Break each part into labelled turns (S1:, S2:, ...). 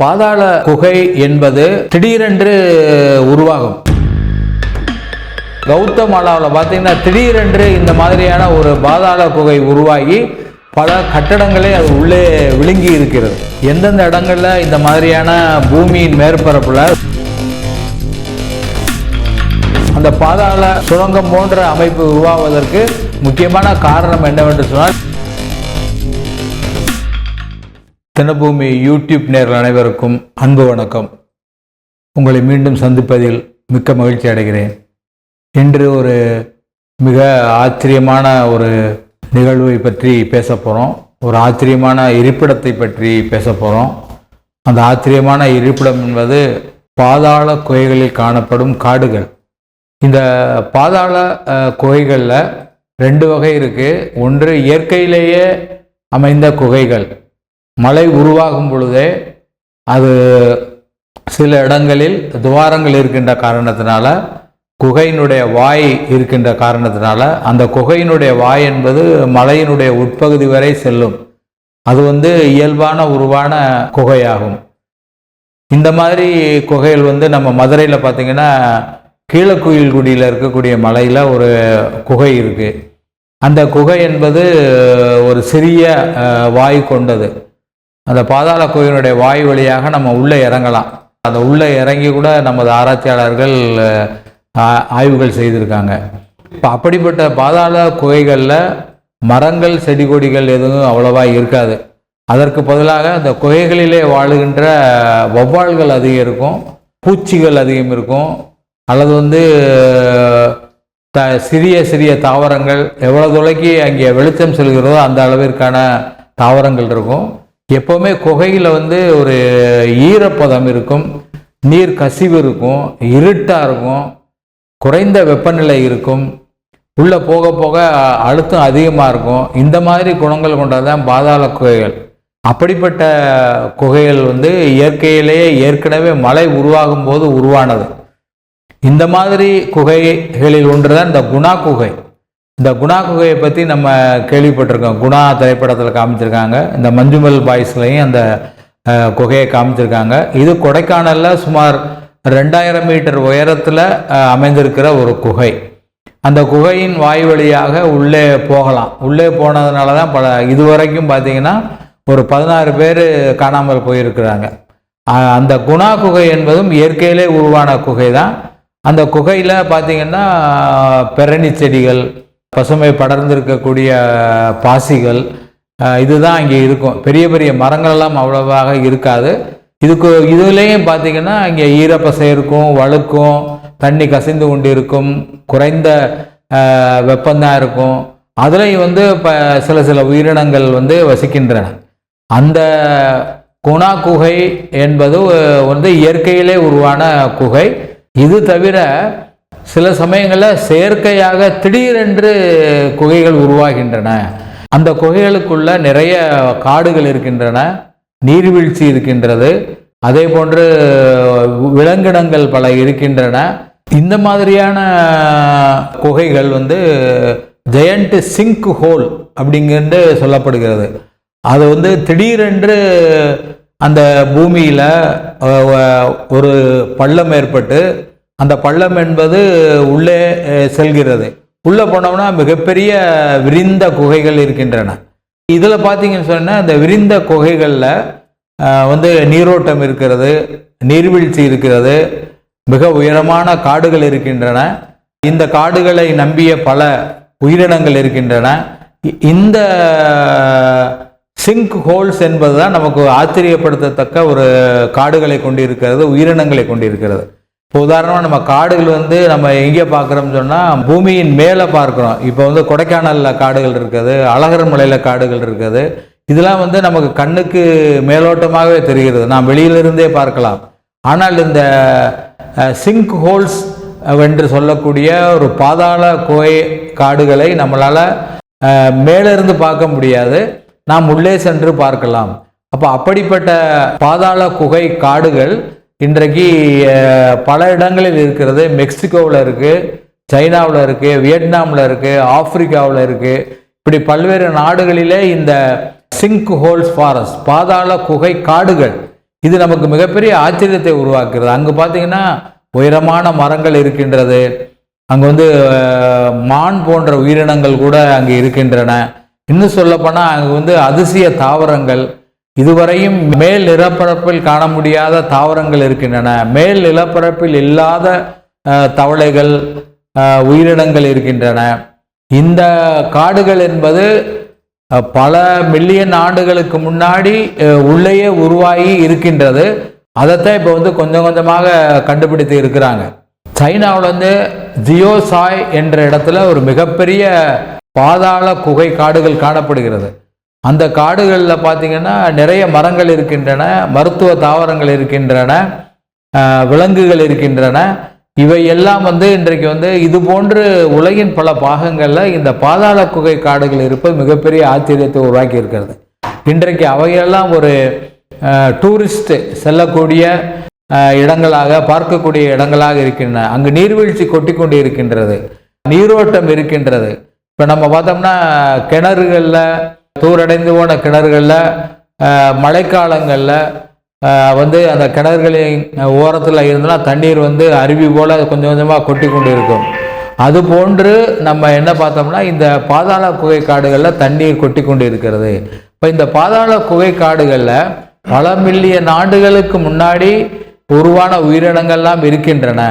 S1: பாதாள குகை என்பது திடீரென்று உருவாகும். கௌதமாலாவில் பார்த்தீங்கன்னா திடீரென்று இந்த மாதிரியான ஒரு பாதாள குகை உருவாகி பல கட்டடங்களே அது உள்ளே விழுங்கி இருக்கிறது. எந்தெந்த இடங்களில் இந்த மாதிரியான பூமியின் மேற்பரப்பில் அந்த பாதாள சுரங்கம் போன்ற அமைப்பு உருவாவதற்கு முக்கியமான காரணம் என்னவென்று சொன்னால் தினபூமி யூடியூப் நேர்கள் அனைவருக்கும் அன்பு வணக்கம். உங்களை மீண்டும் சந்திப்பதில் மிக்க மகிழ்ச்சி அடைகிறேன். இன்று ஒரு மிக ஆச்சரியமான ஒரு நிகழ்வை பற்றி பேச போகிறோம் ஒரு ஆச்சரியமான இருப்பிடத்தை பற்றி பேச போகிறோம் அந்த ஆச்சரியமான இருப்பிடம் என்பது பாதாள குகைகளில் காணப்படும் காடுகள். இந்த பாதாள குகைகளில் ரெண்டு வகை இருக்குது ஒன்று இயற்கையிலேயே அமைந்த குகைகள் மழை உருவாகும் பொழுதே அது சில இடங்களில் துவாரங்கள் இருக்கின்ற காரணத்தினால குகையினுடைய வாய் இருக்கின்ற காரணத்தினால அந்த குகையினுடைய வாய் என்பது மலையினுடைய உட்பகுதி வரை செல்லும். அது வந்து இயல்பான உருவான குகையாகும். இந்த மாதிரி குகைகள் வந்து நம்ம மதுரையில் பார்த்தீங்கன்னா கீழக்குயில்குடியில் இருக்கக்கூடிய மலையில் ஒரு குகை இருக்குது அந்த குகை என்பது ஒரு சிறிய வாய் கொண்டது. அந்த பாதாள கோயிலுடைய வாய் வழியாக நம்ம உள்ளே இறங்கலாம். அந்த உள்ளே இறங்கி கூட நமது ஆராய்ச்சியாளர்கள் ஆ- ஆய்வுகள் செய்திருக்காங்க. இப்போ அப்படிப்பட்ட பாதாள குகைகளில் மரங்கள் செடி கொடிகள் எதுவும் அவ்வளவா இருக்காது. அதற்கு பதிலாக அந்த குகைகளிலே வாழுகின்ற வௌவால்கள் அதிகம் இருக்கும் பூச்சிகள் அதிகம் இருக்கும் அல்லது வந்து த சிறிய சிறிய தாவரங்கள் எவ்வளவு தொலைக்கு அங்கே வெளிச்சம் செல்கிறதோ அந்த அளவிற்கான தாவரங்கள் இருக்கும். எப்போவுமே குகையில் வந்து ஒரு ஈரப்பதம் இருக்கும் நீர் கசிவு இருக்கும் இருட்டாக இருக்கும் குறைந்த வெப்பநிலை இருக்கும் உள்ளே போக போக அழுத்தம் அதிகமாக இருக்கும். இந்த மாதிரி குணங்கள் கொண்டதான் பாதாள குகைகள். அப்படிப்பட்ட குகைகள் வந்து இயற்கையிலேயே ஏற்கனவே மழை உருவாகும் போது உருவானது. இந்த மாதிரி குகைகளில் ஒன்று தான் இந்த குணா குகை. இந்த குணா குகையை பற்றி நம்ம கேள்விப்பட்டிருக்கோம். குணா திரைப்படத்தில் காமிச்சிருக்காங்க. இந்த மஞ்சுமல் பாய்ஸ்லையும் அந்த குகையை காமிச்சிருக்காங்க. இது கொடைக்கானலில் சுமார் ரெண்டாயிரம் மீட்டர் உயரத்தில் அமைந்திருக்கிற ஒரு குகை. அந்த குகையின் வாய் வழியாக உள்ளே போகலாம். உள்ளே போனதுனால தான் பல இதுவரைக்கும் பார்த்தீங்கன்னா ஒரு பதினாறு பேர் காணாமல் போயிருக்கிறாங்க. அந்த குணா குகை என்பதும் இயற்கையிலே உருவான குகை தான் அந்த குகையில் பார்த்தீங்கன்னா பெரணி செடிகள் பசுமை படர்ந்திருக்கக்கூடிய பாசிகள் இதுதான் அங்கே இருக்கும். பெரிய பெரிய மரங்கள் எல்லாம் அவ்வளவாக இருக்காது. இதுக்கு இதுலேயும் பார்த்தீங்கன்னா இங்கே ஈரப்பசை இருக்கும் வழுக்கும் தண்ணி கசிந்து கொண்டு இருக்கும் குறைந்த வெப்பந்தான் இருக்கும். அதுலேயும் வந்து இப்போ சில சில உயிரினங்கள் வந்து வசிக்கின்றன. அந்த குணா குகை என்பது வந்து இயற்கையிலே உருவான குகை. இது தவிர சில சமயங்களில் செயற்கையாக திடீரென்று குகைகள் உருவாகின்றன. அந்த குகைகளுக்குள்ள நிறைய காடுகள் இருக்கின்றன. நீர்வீழ்ச்சி இருக்கின்றது. அதே போன்று விலங்கினங்கள் பல இருக்கின்றன. இந்த மாதிரியான குகைகள் வந்து ஜெயண்ட் சிங்க் ஹோல் அப்படிங்கிறது சொல்லப்படுகிறது. அது வந்து திடீரென்று அந்த பூமியில் ஒரு பள்ளம் ஏற்பட்டு அந்த பள்ளம் என்பது உள்ளே செல்கிறது. உள்ளே போனோம்னா மிகப்பெரிய விரிந்த குகைகள் இருக்கின்றன. இதில் பார்த்தீங்கன்னு சொன்னால் அந்த விரிந்த குகைகளில் வந்து நீரோட்டம் இருக்கிறது நீர்வீழ்ச்சி இருக்கிறது மிக உயரமான காடுகள் இருக்கின்றன. இந்த காடுகளை நம்பிய பல உயிரினங்கள் இருக்கின்றன. இந்த சிங்க் ஹோல்ஸ் என்பதுதான் நமக்கு ஆச்சரியப்படுத்தத்தக்க ஒரு காடுகளை கொண்டிருக்கிறது உயிரினங்களை கொண்டிருக்கிறது. இப்போ உதாரணமாக நம்ம காடுகள் வந்து நம்ம எங்கே பார்க்குறோம்னு சொன்னால் பூமியின் மேலே பார்க்குறோம். இப்போ வந்து கொடைக்கானலில் காடுகள் இருக்குது அழகர் மலையில் காடுகள் இருக்குது. இதெல்லாம் வந்து நமக்கு கண்ணுக்கு மேலோட்டமாகவே தெரிகிறது. நாம் வெளியிலிருந்தே பார்க்கலாம். ஆனால் இந்த சிங்க் ஹோல்ஸ் என்று சொல்லக்கூடிய ஒரு பாதாள குகை காடுகளை நம்மளால் மேலிருந்து பார்க்க முடியாது. நாம் உள்ளே சென்று பார்க்கலாம். அப்போ அப்படிப்பட்ட பாதாள குகை காடுகள் இன்றைக்கு பல இடங்களில் இருக்கிறது. மெக்சிகோவில் இருக்குது சைனாவில் இருக்குது வியட்நாமில் இருக்குது ஆப்பிரிக்காவில் இருக்குது இப்படி பல்வேறு நாடுகளிலே இந்த சிங்க் ஹோல்ஸ் ஃபாரஸ்ட் பாதாள குகை காடுகள் இது நமக்கு மிகப்பெரிய ஆச்சரியத்தை உருவாக்குறது அங்கே பார்த்தீங்கன்னா உயரமான மரங்கள் இருக்கின்றது. அங்கே வந்து மான் போன்ற உயிரினங்கள் கூட அங்கே இருக்கின்றன. இன்னும் சொல்லப்போனால் அங்கே வந்து அதிசய தாவரங்கள் இதுவரையும் மேல் நிலப்பரப்பில் காண முடியாத தாவரங்கள் இருக்கின்றன. மேல் நிலப்பரப்பில் இல்லாத தவளைகள் உயிரினங்கள் இருக்கின்றன. இந்த காடுகள் என்பது பல மில்லியன் ஆண்டுகளுக்கு முன்னாடி உள்ளேயே உருவாகி இருக்கின்றது. அதைத்தான் இப்போ வந்து கொஞ்சம் கொஞ்சமாக கண்டுபிடித்து இருக்கிறாங்க. சைனாவில் வந்து ஜியோசாய் என்ற இடத்துல ஒரு மிகப்பெரிய பாதாள குகை காடுகள் காணப்படுகிறது. அந்த காடுகளில் பார்த்தீங்கன்னா நிறைய மரங்கள் இருக்கின்றன மருத்துவ தாவரங்கள் இருக்கின்றன விலங்குகள் இருக்கின்றன. இவை எல்லாம் வந்து இன்றைக்கு வந்து இது போன்று உலகின் பல பாகங்களில் இந்த பாதாள குகை காடுகள் இருப்பது மிகப்பெரிய ஆச்சரியத்தை உருவாக்கி இருக்கிறது. இன்றைக்கு அவையெல்லாம் ஒரு டூரிஸ்ட் செல்லக்கூடிய இடங்களாக பார்க்கக்கூடிய இடங்களாக இருக்கின்றன. அங்கு நீர்வீழ்ச்சி கொட்டி கொண்டு இருக்கின்றது நீரோட்டம் இருக்கின்றது. இப்போ நம்ம பார்த்தோம்னா கிணறுகளில் தூரடைந்து போன கிணறுகளில் மழைக்காலங்களில் வந்து அந்த கிணறுகளின் ஓரத்தில் இருந்தனா தண்ணீர் வந்து அருவி போல் கொஞ்சம் கொஞ்சமாக கொட்டி கொண்டு இருக்கும் அது போன்று நம்ம என்ன பார்த்தோம்னா இந்த பாதாள குகை காடுகளில் தண்ணீர் கொட்டி கொண்டு இருக்கிறது இப்போ இந்த பாதாள குகை காடுகளில் பல மில்லியன் ஆண்டுகளுக்கு முன்னாடி உருவான உயிரினங்கள்லாம் இருக்கின்றன.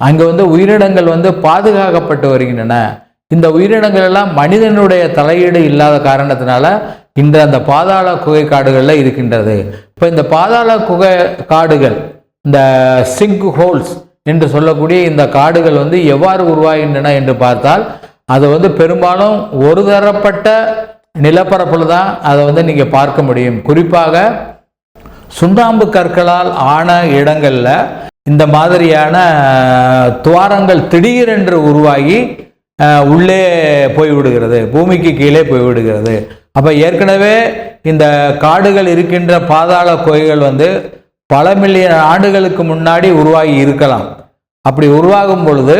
S1: அங்கே வந்து உயிரினங்கள் வந்து பாதுகாக்கப்பட்டு வருகின்றன. இந்த உயிரினங்கள் எல்லாம் மனிதனுடைய தலையீடு இல்லாத காரணத்தினால இன்று அந்த பாதாள குகை காடுகளில் இருக்கின்றது. இப்போ இந்த பாதாள குகை காடுகள் இந்த சிங்க் ஹோல்ஸ் என்று சொல்லக்கூடிய இந்த காடுகள் வந்து எவ்வாறு உருவாகின்றன என்று பார்த்தால் அது வந்து பெரும்பாலும் ஒரு தரப்பட்ட நிலப்பரப்பில் தான் அதை வந்து நீங்கள் பார்க்க முடியும். குறிப்பாக சுண்ணாம்பு கற்களால் ஆன இடங்களில் இந்த மாதிரியான துவாரங்கள் திடீரென்று உருவாகி உள்ளே போய்விடுகிறது பூமிக்கு கீழே போய்விடுகிறது. அப்போ ஏற்கனவே இந்த காடுகள் இருக்கின்ற பாதாள குகைகள் வந்து பல மில்லியன் ஆண்டுகளுக்கு முன்னாடி உருவாகி இருக்கலாம். அப்படி உருவாகும் பொழுது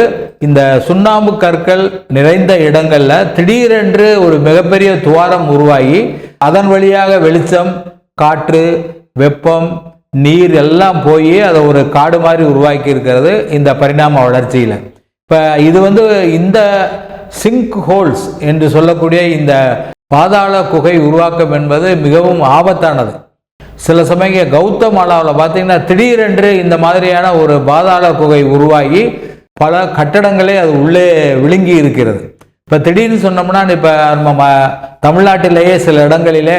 S1: இந்த சுண்ணாம்பு கற்கள் நிறைந்த இடங்கள்ல திடீரென்று ஒரு மிகப்பெரிய துவாரம் உருவாகி அதன் வழியாக வெளிச்சம் காற்று வெப்பம் நீர் எல்லாம் போய் அதை ஒரு காடு மாதிரி உருவாக்கி இருக்கிறது இந்த பரிணாம வளர்ச்சியில். இப்போ இது வந்து இந்த சிங்க் ஹோல்ஸ் என்று சொல்லக்கூடிய இந்த பாதாள குகை உருவாக்கம் என்பது மிகவும் ஆபத்தானது. சில சமயங்க கௌதமாலாவில் பார்த்தீங்கன்னா திடீரென்று இந்த மாதிரியான ஒரு பாதாள குகை உருவாகி பல கட்டடங்களே அது உள்ளே விழுங்கி இருக்கிறது. இப்போ திடீர்னு சொன்னோம்னா இப்போ நம்ம தமிழ்நாட்டிலேயே சில இடங்களிலே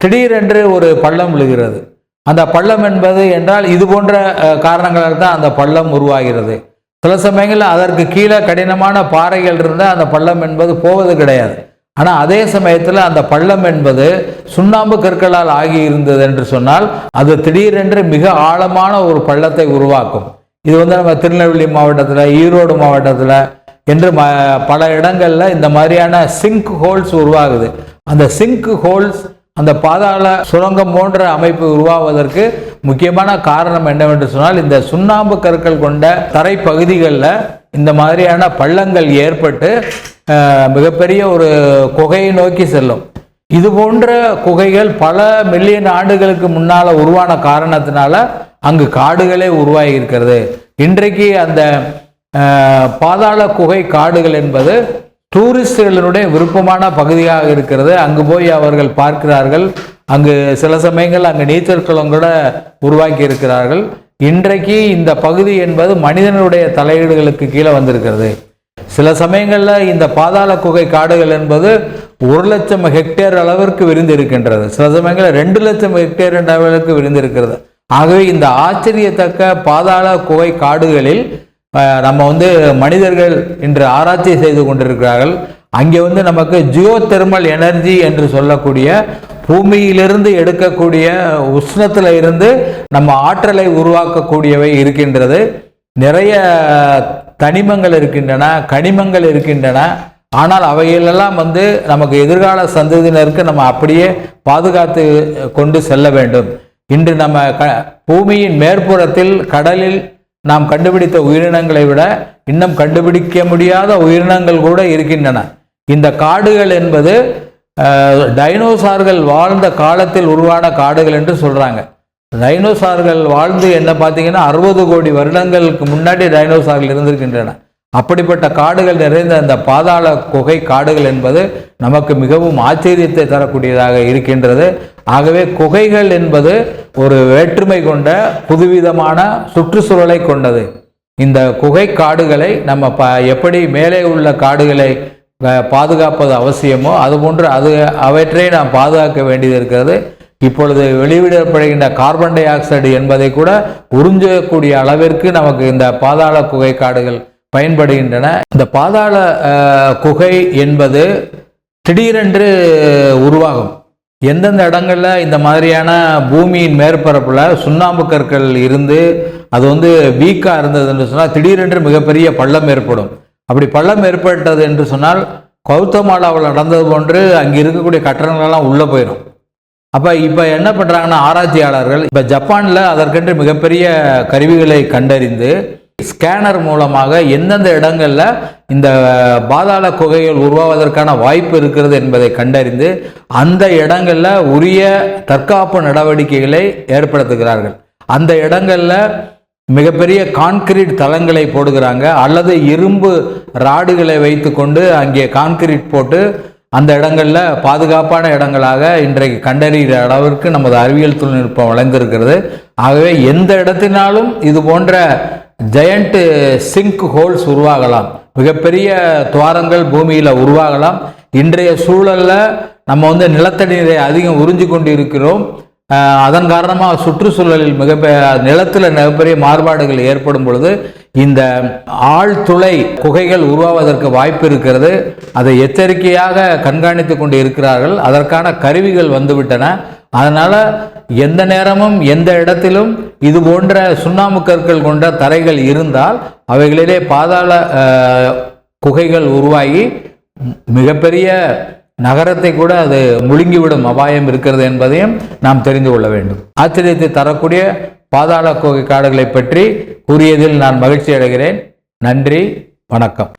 S1: திடீரென்று ஒரு பள்ளம் விழுகிறது. அந்த பள்ளம் என்பது என்றால் இது போன்ற காரணங்களால் தான் அந்த பள்ளம் உருவாகிறது. சில சமயங்களில் அதற்கு கீழே கடினமான பாறைகள் இருந்தால் அந்த பள்ளம் என்பது போவது கிடையாது. ஆனால் அதே சமயத்தில் அந்த பள்ளம் என்பது சுண்ணாம்பு கற்களால் ஆகி இருந்தது என்று சொன்னால் அது திடீரென்று மிக ஆழமான ஒரு பள்ளத்தை உருவாக்கும். இது வந்து நம்ம திருநெல்வேலி மாவட்டத்தில் ஈரோடு மாவட்டத்தில் என்று ம பல இடங்களில் இந்த மாதிரியான சிங்க் ஹோல்ஸ் உருவாகுது. அந்த சிங்க் ஹோல்ஸ் அந்த பாதாள சுரங்கம் போன்ற அமைப்பு உருவாவதற்கு முக்கியமான காரணம் என்னவென்று சொன்னால் இந்த சுண்ணாம்பு கற்கள் கொண்ட தரைப்பகுதிகளில் இந்த மாதிரியான பள்ளங்கள் ஏற்பட்டு மிகப்பெரிய ஒரு குகையை நோக்கி செல்லும். இது போன்ற குகைகள் பல மில்லியன் ஆண்டுகளுக்கு முன்னால் உருவான காரணத்தினால அங்கு காடுகளே உருவாகி இருக்கிறது. இன்றைக்கு அந்த பாதாள குகை காடுகள் என்பது டூரிஸ்டுகளினுடைய விருப்பமான பகுதியாக இருக்கிறது. அங்கு போய் அவர்கள் பார்க்கிறார்கள். அங்கு சில சமயங்கள் அங்கு நீச்சல் குளம் கூட உருவாக்கி இருக்கிறார்கள். இன்றைக்கு இந்த பகுதி என்பது மனிதனுடைய தலையீடுகளுக்கு கீழே வந்திருக்கிறது. சில சமயங்களில் இந்த பாதாள குகை காடுகள் என்பது ஒரு லட்சம் ஹெக்டேர் அளவிற்கு விரிந்திருக்கின்றது சில சமயங்களில் ரெண்டு லட்சம் ஹெக்டேர் என்ற அளவிற்கு விரிந்திருக்கிறது ஆகவே இந்த ஆச்சரியத்தக்க பாதாள குகை காடுகளில் நம்ம வந்து மனிதர்கள் இன்று ஆராய்ச்சி செய்து கொண்டிருக்கிறார்கள். அங்கே வந்து நமக்கு ஜியோ தெர்மல் எனர்ஜி என்று சொல்லக்கூடிய பூமியிலிருந்து எடுக்கக்கூடிய உஷ்ணத்தில் இருந்து நம்ம ஆற்றலை உருவாக்கக்கூடியவை இருக்கின்றது. நிறைய தனிமங்கள் இருக்கின்றன கனிமங்கள் இருக்கின்றன. ஆனால் அவைகளெல்லாம் வந்து நமக்கு எதிர்கால சந்ததியினருக்கு நம்ம அப்படியே பாதுகாத்து கொண்டு செல்ல வேண்டும். இன்று நம்ம க பூமியின் மேற்புறத்தில் கடலில் நாம் கண்டுபிடித்த உயிரினங்களை விட இன்னும் கண்டுபிடிக்க முடியாத உயிரினங்கள் கூட இருக்கின்றன. இந்த காடுகள் என்பது டைனோசார்கள் வாழ்ந்த காலத்தில் உருவான காடுகள் என்று சொல்கிறாங்க டைனோசார்கள் வாழ்ந்து என்ன பார்த்தீங்கன்னா அறுபது கோடி வருடங்களுக்கு முன்னாடி டைனோசார்கள் இருந்திருக்கின்றன. அப்படிப்பட்ட காடுகள் நிறைந்த அந்த பாதாள குகை காடுகள் என்பது நமக்கு மிகவும் ஆச்சரியத்தை தரக்கூடியதாக இருக்கின்றது. ஆகவே குகைகள் என்பது ஒரு வேற்றுமை கொண்ட புதுவிதமான சுற்றுச்சூழலை கொண்டது. இந்த குகை காடுகளை நம்ம ப எப்படி மேலே உள்ள காடுகளை பாதுகாப்பது அவசியமோ அதுபோன்று அது அவற்றை நாம் பாதுகாக்க வேண்டியது இருக்கிறது. இப்பொழுது வெளிவிடப்படுகின்ற கார்பன் டை ஆக்சைடு என்பதை கூட உறிஞ்சக்கூடிய அளவிற்கு நமக்கு இந்த பாதாள குகை காடுகள் பயன்படுகின்றன. இந்த பாதாள குகை என்பது திடீரென்று உருவாகும். எந்தெந்த இடங்களில் இந்த மாதிரியான பூமியின் மேற்பரப்பில் சுண்ணாம்பு கற்கள் இருந்து அது வந்து வீக்காக இருந்தது என்று சொன்னால் திடீரென்று மிகப்பெரிய பள்ளம் ஏற்படும். அப்படி பள்ளம் ஏற்பட்டது என்று சொன்னால் கௌதமாலாவில் நடந்தது போன்று அங்கே இருக்கக்கூடிய கட்டணங்கள்லாம் உள்ளே போயிடும். அப்போ இப்போ என்ன பண்ணுறாங்கன்னா ஆராய்ச்சியாளர்கள் இப்போ ஜப்பானில் அதற்கென்று மிகப்பெரிய கருவிகளை கண்டறிந்து ஸ்கேனர் மூலமாக எந்தெந்த இடங்களில் இந்த பாதாள குகைகள் உருவாவதற்கான வாய்ப்பு இருக்கிறது என்பதை கண்டறிந்து அந்த இடங்களில் உரிய தற்காப்பு நடவடிக்கைகளை ஏற்படுத்துகிறார்கள். அந்த இடங்களில் மிகப்பெரிய கான்கிரீட் தளங்களை போடுகிறாங்க. அல்லது இரும்பு ராடுகளை வைத்துக்கொண்டு அங்கே கான்கிரீட் போட்டு அந்த இடங்களில் பாதுகாப்பான இடங்களாக இன்றைக்கு கண்டறிகிற அளவிற்கு நமது அறிவியல் தொழில்நுட்பம் வளர்ந்திருக்கிறது. ஆகவே எந்த இடத்தினாலும் இது போன்ற ஜெயண்ட் சிங்க் ஹோல்ஸ் உருவாகலாம். மிகப்பெரிய துவாரங்கள் பூமியில் உருவாகலாம். இன்றைய சூழலில் நம்ம வந்து நிலத்தடி நீரை அதிகம் உறிஞ்சு கொண்டு இருக்கிறோம் அதன் காரணமாக சுற்றுச்சூழலில் மிக நிலத்தில் மிகப்பெரிய மாறுபாடுகள் ஏற்படும் பொழுது இந்த ஆழ்துளை குகைகள் உருவாவதற்கு வாய்ப்பு இருக்கிறது. அதை எச்சரிக்கையாக கண்காணித்து கொண்டு இருக்கிறார்கள் அதற்கான கருவிகள் வந்துவிட்டன. அதனால் எந்த நேரமும் எந்த இடத்திலும் இது போன்ற சுண்ணாம்பு கற்கள் கொண்ட தரைகள் இருந்தால் அவைகளிலே பாதாள குகைகள் உருவாகி மிகப்பெரிய நகரத்தை கூட அது முழுங்கிவிடும் அபாயம் இருக்கிறது என்பதையும் நாம் தெரிந்து கொள்ள வேண்டும். ஆச்சரியத்தை தரக்கூடிய பாதாள குகை காடுகளை பற்றி கூறியதில் நான் மகிழ்ச்சி அடைகிறேன் நன்றி வணக்கம்.